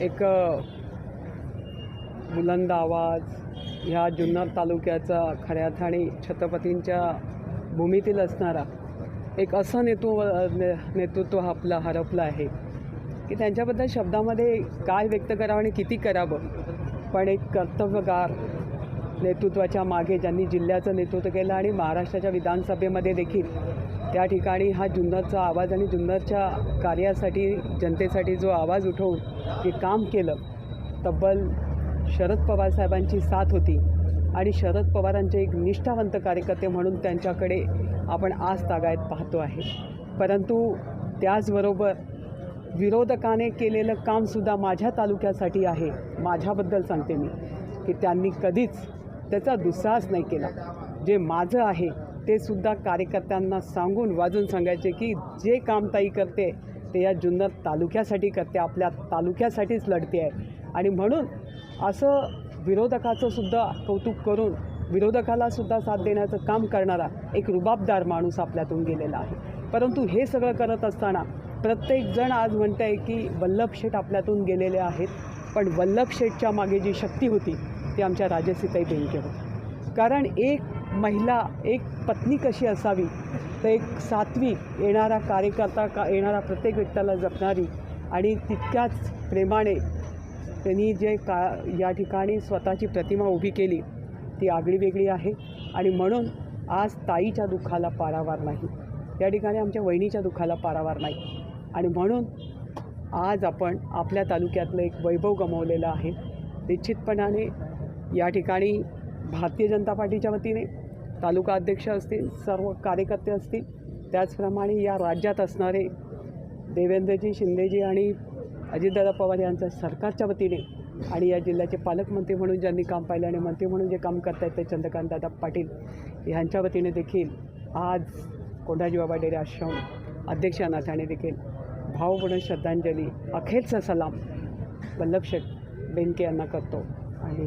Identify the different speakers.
Speaker 1: एक बुलंद आवाज ह्या जुन्नर तालुक्याचा खऱ्या आणि छत्रपतींच्या भूमीतील असणारा एक असं नेतृत्व ने नेतृत्व आपलं हरपलं आहे की त्यांच्याबद्दल शब्दामध्ये काय व्यक्त करावं आणि किती करावं. पण एक कर्तव्यगार नेतृत्वाच्या मागे ज्यांनी जिल्ह्याचं नेतृत्व केलं आणि महाराष्ट्राच्या विधानसभेमध्ये देखील त्या ठिकाणी हा जुन्नरचा आवाज आणि जुन्नरच्या कार्यासाठी जनतेसाठी जो आवाज उठवून जे काम केलं तब्बल शरद पवार साहेबांची साथ होती आणि शरद पवारांचे एक निष्ठावंत कार्यकर्ते म्हणून त्यांच्याकडे आपण आज तागायत पाहतो आहे. परंतु त्याचबरोबर विरोधकाने केलेलं कामसुद्धा माझ्या तालुक्यासाठी आहे माझ्याबद्दल सांगते मी की त्यांनी कधीच त्याचा दुस्साहस नाही केला. जे माझं आहे ते सुद्धा कार्यकर्त्यांना सांगून वाजून सांगायचे की जे काम ताई करते ते या जुन्नर तालुक्यासाठी करते आपल्या तालुक्यासाठीच लढते आहे. आणि म्हणून असं विरोधकाचं सुद्धा कौतुक करून विरोधकाला सुद्धा साथ देण्याचं काम करणारा एक रुबाबदार माणूस आपल्यातून गेलेला आहे. परंतु हे सगळं करत असताना प्रत्येकजण आज म्हणत आहे की वल्लभ शेठ आपल्यातून गेलेले आहेत पण वल्लभ शेठच्या मागे जी शक्ती होती ती आमच्या राजसीताई बेंके होती कारण एक महिला एक पत्नी कशी असावी? तर एक सात्विक येणारा कार्यकर्ता का येणारा प्रत्येक व्यक्तीला जपणारी आणि तितक्याच प्रेमाने त्यांनी जे का या ठिकाणी स्वतःची प्रतिमा उभी केली ती आगळी वेगळी आहे आणि म्हणून आज ताईच्या दुःखाला पारावार नाही. या ठिकाणी आमच्या वहिनीच्या दुःखाला पारावार नाही. आणि म्हणून आज आपण आपल्या तालुक्यातलं एक वैभव गमावलेलं आहे. निश्चितपणाने या ठिकाणी भारतीय जनता पार्टीच्या वतीने तालुका अध्यक्ष असतील सर्व कार्यकर्ते असतील त्याचप्रमाणे या राज्यात असणारे देवेंद्रजी शिंदेजी आणि अजितदादा पवार यांच्या सरकारच्या वतीने आणि या जिल्ह्याचे पालकमंत्री म्हणून ज्यांनी काम पाहिलं आणि मंत्री म्हणून जे काम करत आहेत ते चंद्रकांतदादा पाटील यांच्या वतीने देखील आज कोंढाजीबाबा डेरे आश्रम अध्यक्ष अनाथाने देखील भावपूर्ण श्रद्धांजली अखेरचा सलाम वल्लभ शेठ बेनके यांना करतो. आणि